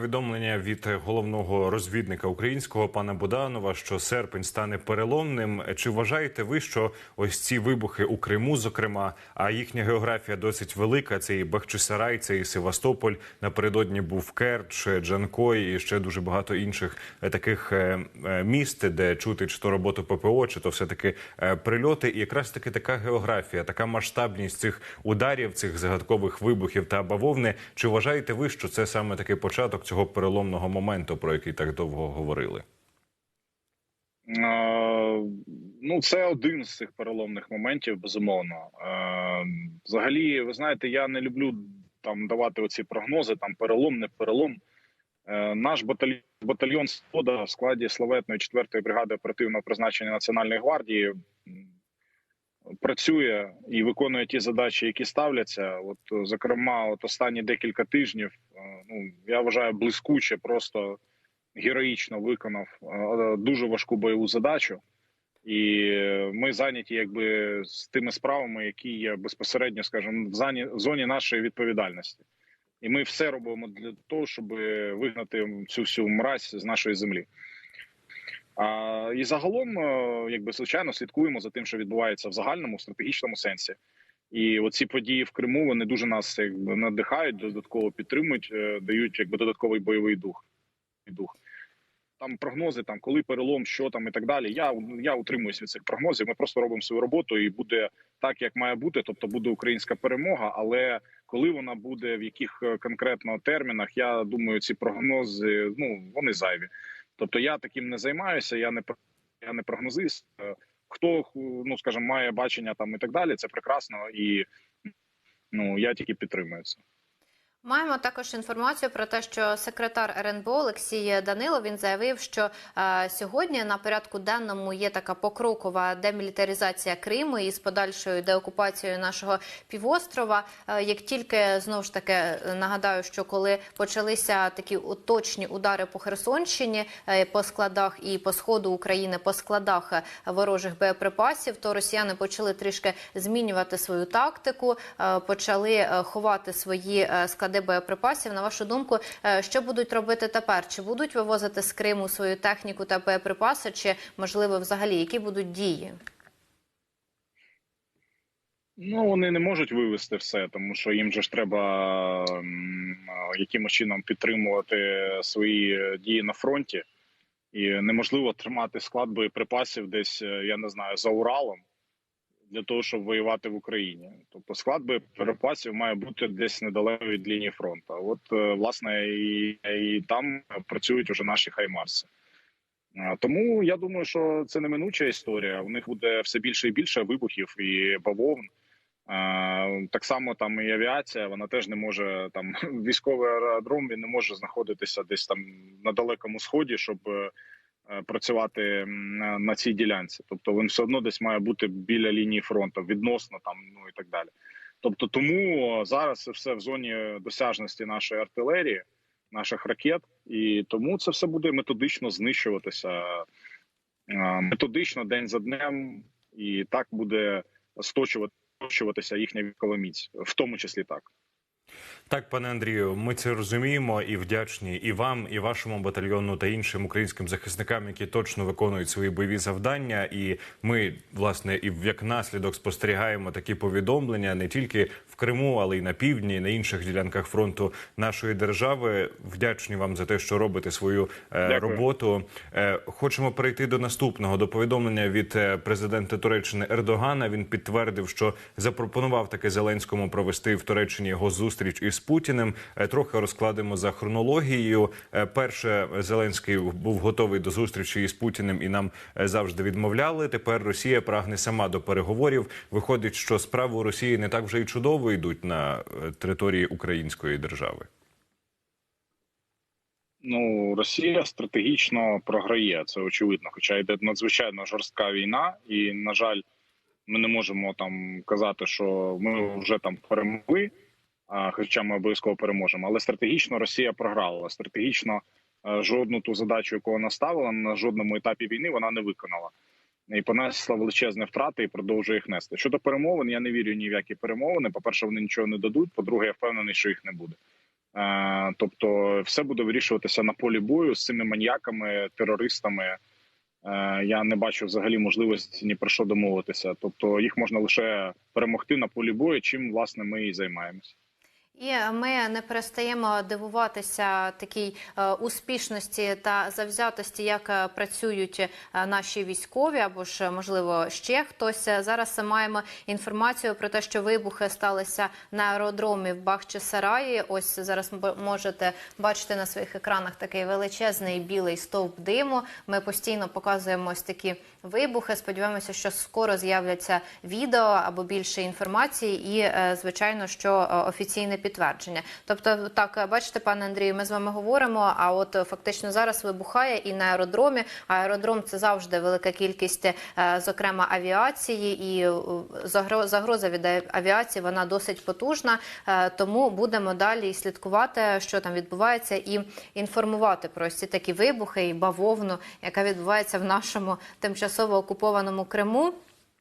повідомлення від головного розвідника українського пана Буданова, що серпень стане переломним. Чи вважаєте ви, що ось ці вибухи у Криму, зокрема, а їхня географія досить велика? Це і Бахчисарай, це і Севастополь. Напередодні був Керч, Джанкой і ще дуже багато інших е, таких е, е, міст, де чути чи то роботу ППО, чи то все таки прильоти. І якраз таки така географія, така масштабність цих ударів, цих загадкових вибухів та бавовни. Чи вважаєте ви, що це саме такий початок цього переломного моменту, про який так довго говорили? Е, Ну, це один з цих переломних моментів, безумовно. Е, Взагалі, ви знаєте, я не люблю там давати оці прогнози, там перелом, не перелом. Е, Наш батальйон батальйон «Свобода» в складі славетної 4-ї бригади оперативного призначення Національної гвардії працює і виконує ті задачі, які ставляться. От, е, зокрема, от останні декілька тижнів, е, ну я вважаю, блискуче, просто героїчно виконав е, дуже важку бойову задачу. І ми зайняті якби з тими справами, які є безпосередньо, скажімо, в зоні, в зоні нашої відповідальності, і ми все робимо для того, щоб вигнати цю всю мразь з нашої землі. І загалом, е, якби звичайно, слідкуємо за тим, що відбувається в загальному стратегічному сенсі. І оці події в Криму вони дуже нас якби надихають, додатково підтримують, е, дають якби додатковий бойовий дух. дух. Там прогнози, там коли перелом, що там і так далі. Я я утримуюсь від цих прогнозів. Ми просто робимо свою роботу, і буде так, як має бути. Тобто буде українська перемога. Але коли вона буде, в яких е, конкретно термінах, я думаю, ці прогнози ну вони зайві. Тобто я таким не займаюся. Я не я не прогнозист. Хто ну скажімо, має бачення там і так далі. Це прекрасно, і ну я тільки підтримую це. Маємо також інформацію про те, що секретар РНБО Олексій Данило він заявив, що е, сьогодні на порядку денному є така покрокова демілітаризація Криму із подальшою деокупацією нашого півострова. Е, як тільки знову ж таки нагадаю, що коли почалися такі точні удари по Херсонщині, е, по складах і по сходу України по складах ворожих боєприпасів, то росіяни почали трішки змінювати свою тактику, е, почали е, ховати свої е, склади склади боєприпасів. На вашу думку, е, що будуть робити тепер? Чи будуть вивозити з Криму свою техніку та боєприпаси, чи можливо взагалі які будуть дії? Ну вони не можуть вивести все, тому що їм же ж треба якимось чином підтримувати свої дії на фронті, і неможливо тримати склад боєприпасів десь, е, я не знаю, за Уралом для того, щоб воювати в Україні. Тобто склад боєприпасів має бути десь недалеко від лінії фронту. От е, власне і, і там працюють уже наші хаймарси. Тому я думаю, що це неминуча історія. У них буде все більше і більше вибухів і бавовн. Так само там і авіація, вона теж не може там військовий аеродром він не може знаходитися десь там на далекому сході, щоб Е, працювати на цій ділянці, тобто він все одно десь має бути біля лінії фронту, відносно там, ну і так далі. Тобто, тому зараз це все в зоні досяжності нашої артилерії, наших ракет, і тому це все буде методично знищуватися е, методично день за днем, і так буде сточуватися їхня військова міць, в тому числі так. Так, пане Андрію, ми це розуміємо і вдячні і вам, і вашому батальйону та іншим українським захисникам, які точно виконують свої бойові завдання. І ми, власне, і як наслідок спостерігаємо такі повідомлення не тільки в Криму, але й на півдні, і на інших ділянках фронту нашої держави. Вдячні вам за те, що робите свою е, роботу. Е, хочемо перейти до наступного до повідомлення від е, президента Туреччини Ердогана. Він підтвердив, що запропонував таки Зеленському провести в Туреччині його зустріч із Путіним. Е, трохи розкладемо за хронологією. Е, перше Зеленський був готовий до зустрічі із Путіним і нам е, завжди відмовляли. Тепер Росія прагне сама до переговорів. Виходить, що справи у Росії не так вже й чудово йдуть на території Української держави. Ну, Росія стратегічно програє це очевидно. Хоча йде надзвичайно жорстка війна, і на жаль, ми не можемо там казати, що ми вже там перемогли хоча ми обов'язково переможемо. Але стратегічно Росія програла. Стратегічно е, жодну ту задачу, яку вона ставила на жодному етапі війни, вона не виконала. І понесла величезні втрати і продовжує їх нести. Щодо перемовин, я не вірю ні в які перемовини. По перше, вони нічого не дадуть. По-друге, я впевнений, що їх не буде. Е, Тобто, все буде вирішуватися на полі бою з цими маньяками, терористами. Е, Я не бачу взагалі можливості ні про що домовитися. Тобто, їх можна лише перемогти на полі бою, чим власне ми і займаємося. І ми не перестаємо дивуватися такій е, успішності та завзятості, як е, працюють е, наші військові, або ж можливо ще хтось. Зараз маємо інформацію про те, що вибухи сталися на аеродромі в Бахчисараї. Ось зараз можете бачити на своїх екранах такий величезний білий стовп диму. Ми постійно показуємо ось такі вибухи. Сподіваємося, що скоро з'являться відео або більше інформації, і звичайно, що офіційне підтвердження. Тобто, так бачите, пане Андрію, ми з вами говоримо. А от фактично зараз вибухає і на аеродромі. Аеродром це завжди велика кількість, е, зокрема авіації, і е, загроза від авіації вона досить потужна. Е, Тому будемо далі слідкувати, що там відбувається, і інформувати про ці такі вибухи і бавовну, яка відбувається в нашому тимчасово окупованому Криму.